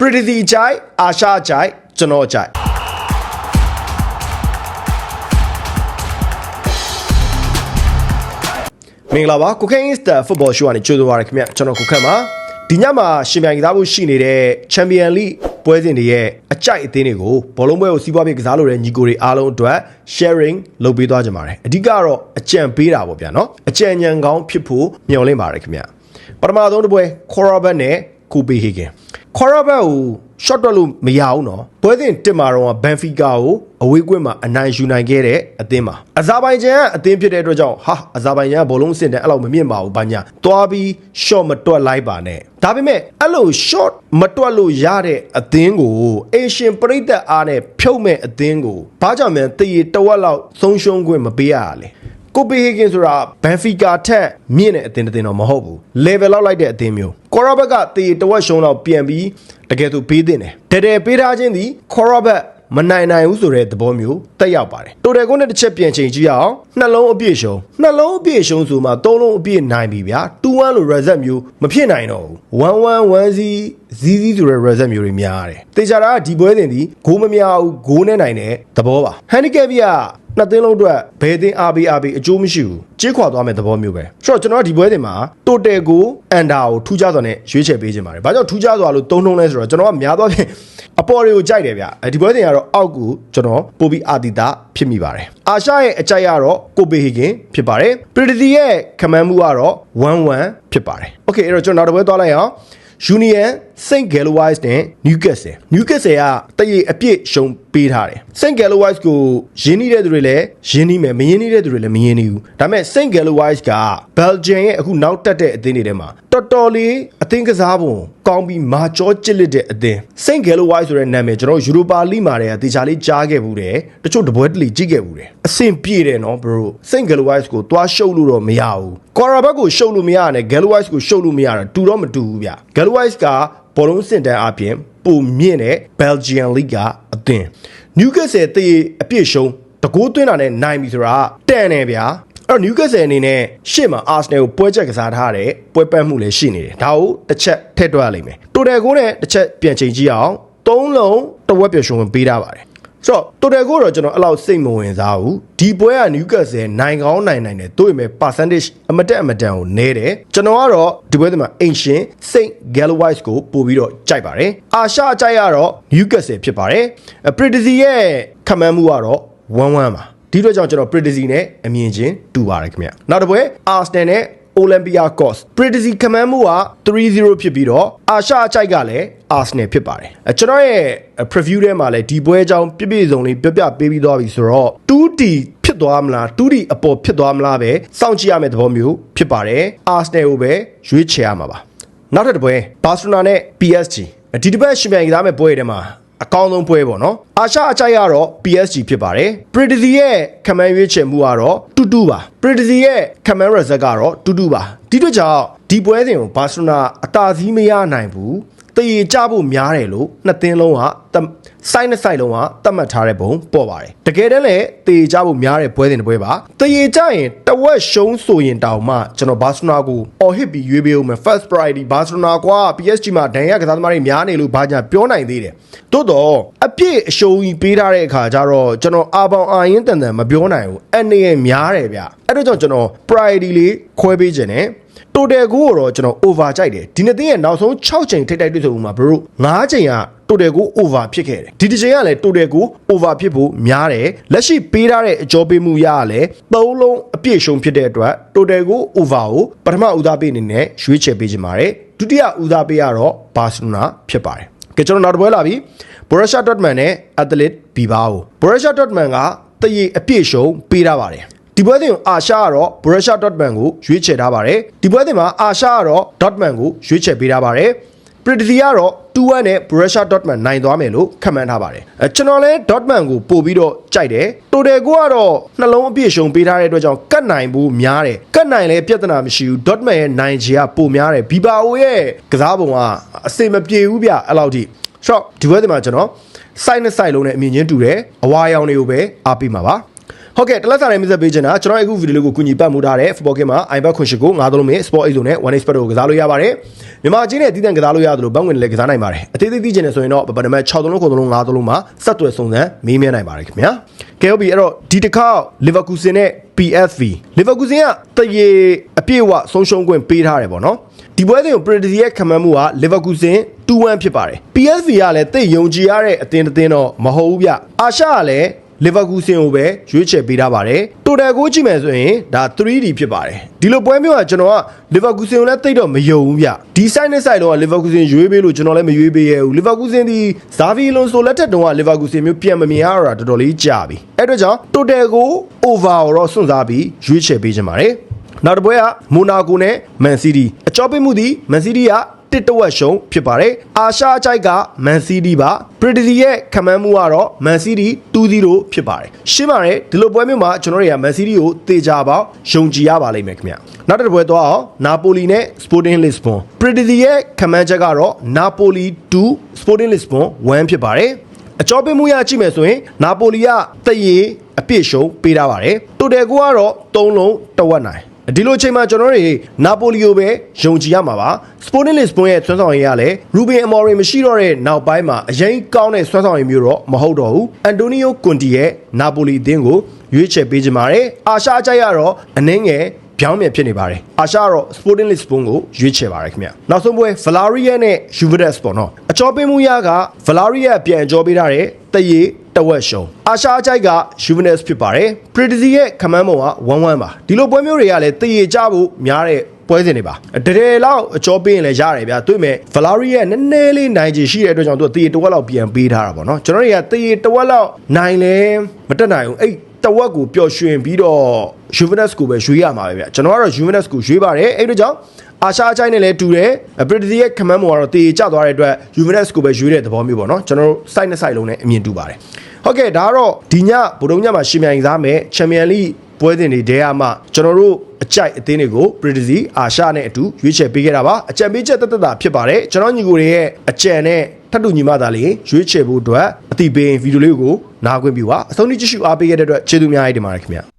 ပရီတီကြိုက်အာရှကြိုက်ကျွန်တော်ကြိုက်မင်္ဂလာပါကိုကင်းစတာဖုတ်ဘောရှူကနေကြိုဆိုပါရခင်ဗျကျွန်တော်ကိုခန့်ပါဒီညမှာရှင်ပြိုင်ကစားဖို့ရှိနေတဲ့ချန်ပီယံလိပွဲစဉ်တွေရဲ့အကြိုက်အသင်းတွေကိုဘောလုံးပွဲကိုစီးပွားရေးကစားလို့တဲ့ညီကိုတွေအားလုံးအတွက် sharing လုပ်ပေးသွားကြပါတယ်အဓိကတော့အကြံပေးတာပေါ့ဗျာနော်အကြံဉာဏ်ကောင်းဖြစ်ဖို့မျှော်လင့်ပါတယ်ခင်ဗျပထမဆုံးတစ်ပွဲ Corabat နဲ့ Copenhagen ခေါ်ရဘတ်ကို short တွက်လို့မရဘူးနော်ပွဲစဉ်တစ်မှာတော့ဘန်ဖီကာကိုအဝေးကွင်းမှာအနိုင်ယူနိုင်ခဲ့တဲ့အသင်းပါအဇာဘိုင်ဂျန်ကအသင်းဖြစ်တဲ့အတွက်ကြောင့်ဟာအဇာဘိုင်ဂျန်ကဘောလုံးစင်တန်းအဲ့လောက်မမြင့်ပါဘူးဘာညာသွားပြီး short မတွက်လိုက်ပါနဲ့ဒါပေမဲ့အဲ့လို short မတွက်လို့ရတဲ့အသင်းကိုအေရှင်ပရိသတ်အားနဲ့ဖြုတ်မဲ့အသင်းကိုဘာကြောင့်မှတည်တဝက်လောက်ဆုံးရှုံးခွင့်မပေးရတာလဲ ကိုပီဟေဂင်ဆိုတာဘန်ဖီကာထက်မြင့်တဲ့အသင်းတစ်သင်းတော့မဟုတ်ဘူး level လောက်လိုက်တဲ့အသင်းမျိုးကော်ရာဘက်ကတေတဝက်ရှုံးတော့ပြန်ပြီးတကယ်သူပေးတင်တယ်တကယ်ပေးထားခြင်းသည်ကော်ရာဘက်မနိုင်နိုင်ဘူးဆိုတဲ့သဘောမျိုးတက်ရောက်ပါတယ်တိုတယ်ကိုနဲ့တစ်ချက်ပြန်ချိန်ကြည့်အောင်နှလုံးအပြည့်ရှုံးနှလုံးအပြည့်ရှုံးဆိုမှသုံးလုံးအပြည့်နိုင်ပြီဗျာ2-1လို့ reset မျိုးမဖြစ်နိုင်တော့ဘူး1-1 1-0ဇီးဇီးဆိုတဲ့ reset မျိုးတွေများတယ်တေချာတာကဒီပွဲစဉ်ဒီဂိုးမများဘူးဂိုးနဲ့နိုင်တဲ့သဘောပါ handicap ပြ နှစ်သင်းလုံးအတွက်ဘယ်သင်းအားပေးအားပေးအကျိုးမရှိဘူးကြေးခွာသွားမယ့်သဘောမျိုးပဲဆိုတော့ကျွန်တော်ကဒီပွဲတင်မှာတိုတယ်ကိုအန်ဒါကိုထူးခြားစွာနဲ့ရွေးချယ်ပေးခြင်းပါတယ်ဘာကြောင့်ထူးခြားစွာလို့သုံးနှုံးလဲဆိုတော့ကျွန်တော်ကများသောဖြင့်အပေါ်တွေကိုကြိုက်တယ်ဗျအဲဒီပွဲတင်ကတော့အောက်ကိုကျွန်တော်ပို့ပြီးအာတီတာဖြစ်မိပါတယ်အာရှရဲ့အကြိုက်ကတော့ကိုပေဟီဂင်ဖြစ်ပါတယ်ပရီတီရဲ့ခမန်းမှုကတော့1-1ဖြစ်ပါတယ်โอเคအဲ့တော့ကျွန်တော်နောက်တစ်ပွဲသွားလိုက်အောင် Union St. Gallows နဲ့ Newcastle Newcastle ကတရေအပြည့်ရှုံပေးထားတယ် St. Gallows ကိုရင်းနှီးတဲ့သူတွေလည်းရင်းနှီးမယ်မရင်းနှီးတဲ့သူတွေလည်းမရင်းနှီးဘူးဒါပေမဲ့ St. Gallows က Belgium ရဲ့အခုနောက်တက်တဲ့အသင်းတွေထဲမှာတော်တော်လေးအသင်းကစားပုံကောင်းပြီးမာကျောကျစ်လက်တဲ့အသင်း St. Gallows ဆိုတဲ့နာမည်ကျွန်တော် Europa League မှာတည်းကတေချာလေးကြားခဲ့ဘူးတယ်တချို့တပွဲတလီကြည့်ခဲ့ဘူးတယ်အဆင်ပြေတယ်နော် bro St. Gallows ကိုသွားရှုပ်လို့တော့မရဘူး Quarterback ကိုရှုပ်လို့မရနဲ့ Gallows ကိုရှုပ်လို့မရတာတူတော့မတူဘူးဗျ Gallows က ဘောလုံးစင်တန်းအပြင်ပုံမြင့်တဲ့ Belgian League ကအသင်း Newcastle တေးအပြည့်ရှုံးတကိုးသွင်းတာနဲ့နိုင်ပြီဆိုတာတန်တယ်ဗျာအဲ့တော့ Newcastle အနေနဲ့ရှေ့မှာ Arsenal ကိုပွဲချက်ကစားထားတဲ့ပွဲပတ်မှုလည်းရှိနေတယ်ဒါကိုတစ်ချက်ထည့်တွက်ရလိမ့်မယ် Total ကိုနဲ့တစ်ချက်ပြန်ချိန်ကြည့်အောင်၃လုံးတစ်ဝက်ပြည့်ရှုံးဝင်ပေးထားပါတယ် ဆိုတော့ total ကိုတော့ကျွန်တော်အဲ့လောက်စိတ်မဝင်စားဘူးဒီပွဲက Newcastle နိုင်ကောင်းနိုင်နိုင်တယ်တို့ရမယ် percentage အမတက်အမတန်ကိုနဲတယ်ကျွန်တော်ကတော့ဒီပွဲဒီမှာ ancient Saint Gallows ကိုပို့ပြီးတော့ကြိုက်ပါတယ်အာရှအကြိုက်ကတော့ Newcastle ဖြစ်ပါတယ် Predizy ရဲ့ခမန်းမှုကတော့1-1ပါဒီအတွက်ကြောင့်ကျွန်တော် Predizy နဲ့အမြင်ချင်းတူပါတယ်ခင်ဗျနောက်တစ်ပွဲ Arsenal နဲ့ Olympiacos Predizy ခမန်းမှုက3-0ဖြစ်ပြီးတော့အာရှအကြိုက်ကလည်း Arsenal ဖြစ်ပါတယ်အဲကျွန်တော်ရဲ့ preview ထဲမှာလည်းဒီပွဲအကြောင်းပြည့်ပြည့်စုံလေးပြပြပေးပြီးသွားပြီဆိုတော့ 2D ဖြစ်သွားမလား 2D အပေါ်ဖြစ်သွားမလားပဲစောင့်ကြည့်ရမယ့်သဘောမျိုးဖြစ်ပါတယ် Arsenal ကိုပဲရွေးချယ်ရမှာပါနောက်ထပ်တစ်ပွဲ Barcelona နဲ့ PSG ဒီတစ်ပတ်ရှင်ပြိုင်ကစားမယ့်ပွဲတွေထဲမှာအကောင်းဆုံးပွဲပေါ့နော်အာရှအကြိုက်ကတော့ PSG ဖြစ်ပါတယ် Predizy ရဲ့ခမန်းရွေးချယ်မှုကတော့တူတူပါ Predizy ရဲ့ခမန်း result ကတော့တူတူပါဒီတို့ကြောင့်ဒီပွဲစဉ်ကိုဘာစီလိုနာအသာစီးမရနိုင်ဘူး တည်ကြဖို့များတယ်လို့နှစ်သင်းလုံးက စိုက်နှစ်စိုက်လုံးကသတ်မှတ်ထားတဲ့ပုံပေါ်ပါတယ်တကယ်တမ်းလည်းတည်ကြဖို့များတဲ့ပွဲစဉ်တစ်ပွဲပါတည်ကြရင်တဝက်ရှုံးဆိုရင်တောင်မှကျွန်တော်ဘာစီလိုနာကိုအော်ဟစ်ပြီးရွေးပေးဦးမယ် first priority ဘာစီလိုနာကွာ PSG မှာဒဏ်ရာကစားသမားတွေများနေလို့ဘာညာပြောနိုင်သေးတယ်သို့တော့အပြည့်အရှုံးကြီးပေးထားတဲ့အခါကျတော့ကျွန်တော်အာပေါင်အာရင်တန်တန်မပြောနိုင်ဘူးအနေရများတယ်ဗျအဲ့တော့ကြောင့်ကျွန်တော် priority လေးခွဲပေးခြင်းနဲ့ total ကိုတော့ကျွန်တော် over ကြိုက်တယ်ဒီနှစ်သင်းရဲ့နောက်ဆုံး6ချိန်ထိပ်တိုက်တွေ့ဆုံမှုမှာ bro 9ချိန်က total ကို over ဖြစ်ခဲ့တယ်ဒီတစ်ချိန်ကလည်း total ကို over ဖြစ်ဖို့များတယ်လက်ရှိပေးထားတဲ့အကြောပေးမှုရရလဲသုံးလုံးအပြည့်ရှုံးဖြစ်တဲ့အတွက် total ကို over ကိုပထမဦးစားပေးအနေနဲ့ရွေးချယ်ပေးခြင်းပါတယ်ဒုတိယဦးစားပေးကတော့ Barcelona ဖြစ်ပါတယ်ကဲကျွန်တော်နောက်တစ်ပွဲလာပြီ Borussia Dortmund နဲ့ Athletic Bilbao Borussia Dortmund ကတရေအပြည့်ရှုံးပေးထားပါတယ်ဒီပွဲစဉ်ကိုအာရှကတော့ Borussia Dortmund ကိုရွေးချယ်ထားပါတယ်ဒီပွဲစဉ်မှာအာရှကတော့ Dortmund ကိုရွေးချယ်ပေးထားပါတယ် Predigy ကတော့2-1နဲ့ Borussia Dortmund နိုင်သွားမယ်လို့ခန့်မှန်းထားပါတယ်အဲကျွန်တော်လည်း Dortmund ကိုပို့ပြီးတော့ကြိုက်တယ် Total ကိုကတော့နှလုံးအပြည့်ရှုံပေးထားတဲ့အတွက်ကြောင့်ကတ်နိုင်ဖို့များတယ်ကတ်နိုင်လည်းပြဿနာမရှိဘူး Dortmund ရဲ့နိုင်ချေကပိုများတယ် Bilbao ရဲ့ကစားပုံကအစင်မပြေဘူးဗျအဲ့လောက်ထိဆိုတော့ဒီပွဲစဉ်မှာကျွန်တော် site နဲ့ site လုံးနဲ့အမြင်ချင်းတူတယ်အဝါရောင်တွေကိုပဲအားပေးမှာပါ ဟုတ်ကဲ့တလက်စာတိုင်းမြတ်ပေးချင်တာကျွန်တော်အခုဗီဒီယိုလေးကိုကူညီပတ်မှုထားတဲ့ football game မှာ iPad ခွန်ရှိကိုငါးသုံးလုံးနဲ့ sport 8လုံးနဲ့ one expert ကိုကစားလို့ရပါတယ်မြန်မာချင်းနဲ့တည်တံ့ကစားလို့ရတယ်လို့ဘန်းဝင်လည်းကစားနိုင်ပါတယ်အသေးသေးသိချင်တယ်ဆိုရင်တော့ပပနမ6သုံးလုံး9သုံးလုံး5သုံးလုံးမှာစက်သွယ်စုံစမ်းမေးမြန်းနိုင်ပါတယ်ခင်ဗျာကဲဟုတ်ပြီအဲ့တော့ဒီတစ်ခါ Leverkusen နဲ့ PSV Leverkusen ကတရေအပြည့်အဝဆုံးရှုံးခွင့်ပေးထားတယ်ပေါ့နော်ဒီပွဲစဉ်ကို Predicti ရဲ့ခံမှန်းမှုက Leverkusen 2-1ဖြစ်ပါတယ် PSV ကလည်းတိတ်ယုံကြည်ရတဲ့အသင်းတစ်သင်းတော့မဟုတ်ဘူးဗျအာရှကလည်း လီဗာပူးဆင်ကိုပဲရွေးချယ်ပေးထားပါတယ်တိုတယ်ကိုကြည့်မယ်ဆိုရင်ဒါ 3D ဖြစ်ပါတယ်ဒီလိုပွဲမျိုးကကျွန်တော်ကလီဗာပူးဆင်ကိုလည်းတိတ်တော့မယုံဘူးဗျဒီ site နဲ့ site တော့လီဗာပူးဆင်ရွေးပေးလို့ကျွန်တော်လည်းမရွေးပေးရဘူးလီဗာပူးဆင်ဒီဇာဗီလွန်ဆိုလက်ထက်တုန်းကလီဗာပူးဆင်မျိုးပြန်မမြင်ရတာတော်တော်လေးကြာပြီအဲ့အတွက်ကြောင့်တိုတယ်ကို over တော့စွန့်စားပြီးရွေးချယ်ပေးခြင်းပါတယ်နောက်တစ်ပွဲကမိုနာကိုနဲ့မန်စီးတီးအကြောပေးမှုသည်မန်စီးတီးက တစ်တဝက်ရှုံးဖြစ်ပါတယ်အာရှအကြိုက်ကမန်စီးတီးပါပရီတီရဲ့ခမန်းမှုကတော့မန်စီးတီး2-0ဖြစ်ပါတယ်ရှင်းပါတယ်ဒီလိုပွဲမျိုးမှာကျွန်တော်တွေကမန်စီးတီးကိုတေချာပေါက်ယုံကြည်ရပါလိမ့်မယ်ခင်ဗျနောက်တစ်ပွဲသွားအောင်နာပိုလီနဲ့စပိုတင်းလစ်ဘွန်ပရီတီရဲ့ခမန်းချက်ကတော့နာပိုလီ2စပိုတင်းလစ်ဘွန်1ဖြစ်ပါတယ်အကြောပေးမှုရကြည့်မယ်ဆိုရင်နာပိုလီကတရေအပြည့်ရှုံးပေးထားပါတယ်တိုတယ်ကိုကတော့3လုံးတဝက်နိုင် ဒီလိုအချိန်မှာကျွန်တော်တို့နာပိုလီယိုပဲယုံကြည်ရမှာပါစပိုတင်းလစ်ဘွန်ရဲ့ဆွမ်းဆောင်ရည်ကလည်းရူဘင်အမော်ရီမရှိတော့တဲ့နောက်ပိုင်းမှာအရင်ကောင်းတဲ့ဆွမ်းဆောင်ရည်မျိုးတော့မဟုတ်တော့ဘူးအန်တိုနီယိုကွန်တီရဲ့နာပိုလီအသင်းကိုရွေးချယ်ပေးကြပါတယ်အာရှအကြိုက်ကတော့အနှင်းငယ်ပြောင်းပြန်ဖြစ်နေပါတယ်အာရှကတော့ Sporting Lisbon ကိုရွေးချယ်ပါတယ်ခင်ဗျနောက်ဆုံးပွဲ Valaria နဲ့ Juventus ပေါ့နော်အကြောပေးမှုရက Valaria ပြန်အကြောပေးထားတဲ့တရေ တဝက်ရှုံးအာရှအကြိုက်က Juventus ဖြစ်ပါတယ် Predizzi ရဲ့ခမန်းပုံက1-1ပါဒီလိုပွဲမျိုးတွေကလည်းတရေကြဖို့များတဲ့ပွဲစဉ်တွေပါတရေလောက်အကျော်ပေးရင်လည်းရတယ်ဗျာတွေ့မယ်ဗလာရီရဲ့နည်းနည်းလေးနိုင်ချင်ရှိတဲ့အတွက်ကြောင့်သူကတရေတဝက်လောက်ပြန်ပေးထားတာပေါ့နော်ကျွန်တော်တွေကတရေတဝက်လောက်နိုင်လဲမတက်နိုင်ဘူးအဲ့တဝက်ကိုပျော်ရွှင်ပြီးတော့ Juventus ကိုပဲရွေးရမှာပဲဗျကျွန်တော်ကတော့ Juventus ကိုရွေးပါတယ်အဲ့ဒါကြောင့်အာရှအချိုင်းနဲ့လည်းတူတယ်ပရီတီရဲ့ခမန်းမောကတော့တေကျသွားတဲ့အတွက် Juventus ကိုပဲရွေးတဲ့သဘောမျိုးပေါ့နော်ကျွန်တော်တို့ site နဲ့ site လုံးနဲ့အမြင်တူပါတယ် ဟုတ်ကဲ့ဒါကတော့ဒီညဗုဒ္ဓညမှာရှင်မြိုင်စားမယ်ချန်ပီယံလိပွဲစဉ်တွေတဲအမှကျွန်တော်တို့အကြိုက်အသင်းတွေကိုပရီတီစီအာရှနဲ့အတူရွေးချယ်ပေးခဲ့တာပါအကြံပေးချက်တသက်တာဖြစ်ပါတယ်ကျွန်တော်ညီကိုတွေရဲ့အကြံနဲ့ထပ်တူညီမသားလေးရွေးချယ်ဖို့အတွက်အတိပေးဗီဒီယိုလေးကိုနားခွင့်ပြုပါအဆုံးထိကြည့်ရှုအားပေးခဲ့တဲ့အတွက်ကျေးဇူးများကြီးတင်ပါတယ်ခင်ဗျာ